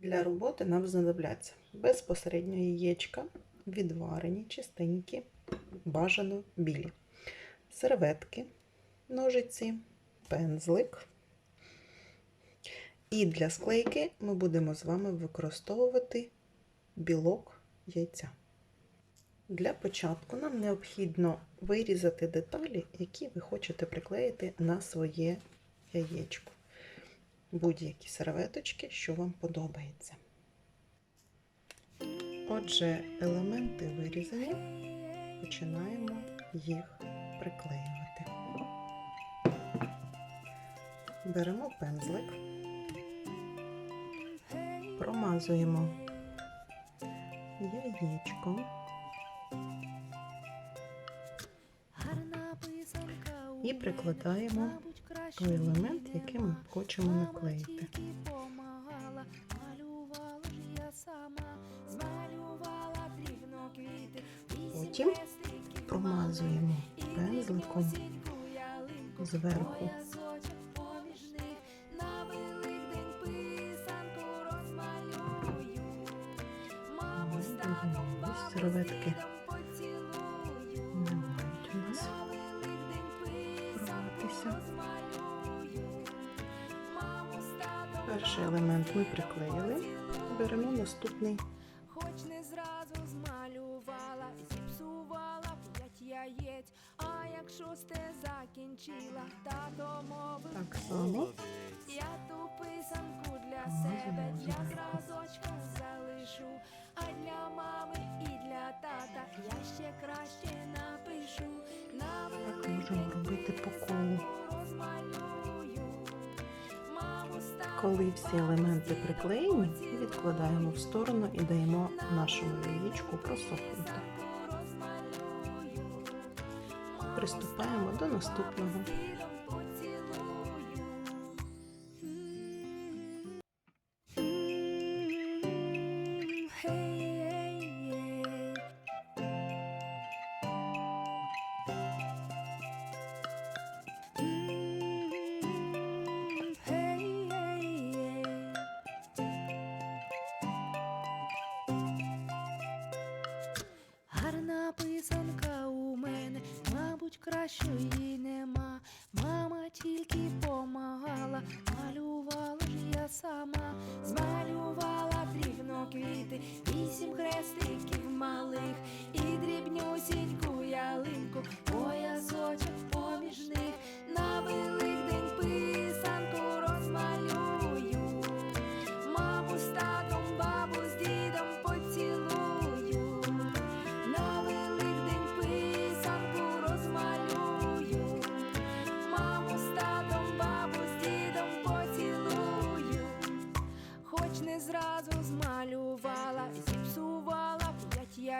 Для роботи нам знадобляться безпосередньо яєчка, відварені, чистенькі, бажано білі, серветки, ножиці, пензлик. І для склейки ми будемо з вами використовувати білок яйця. Для початку нам необхідно вирізати деталі, які ви хочете приклеїти на своє яєчко. Будь-які серветочки, що вам подобається. Отже, елементи вирізані, починаємо їх приклеювати. Беремо пензлик, промазуємо яєчко. І прикладаємо той елемент, який ми хочемо наклеїти. Потім промазуємо пензликом зверху. Ось серветки не мають у нас. Перший елемент ми приклеїли. Беремо наступний. Хоч не зразу змалювала, зіпсувала п'ять яєць, а як шосте закінчила, тато мовив, Так само. я ту писанку для себе, для зразочка залишу, а для мами і для тата я ще краще напишу, на так можемо робити по колу. Коли всі елементи приклеєні, відкладаємо в сторону і даємо нашому яєчку просохнути. Приступаємо до наступного. Мабуть, її нема. Мама тільки помагала, малювала ж я сама, змалювала дрібно квіти, вісім хрестиків малих і дрібнюсіньку ялинку, поясочок поміж них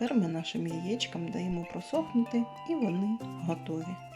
Тепер ми нашим яєчкам даємо просохнути і вони готові.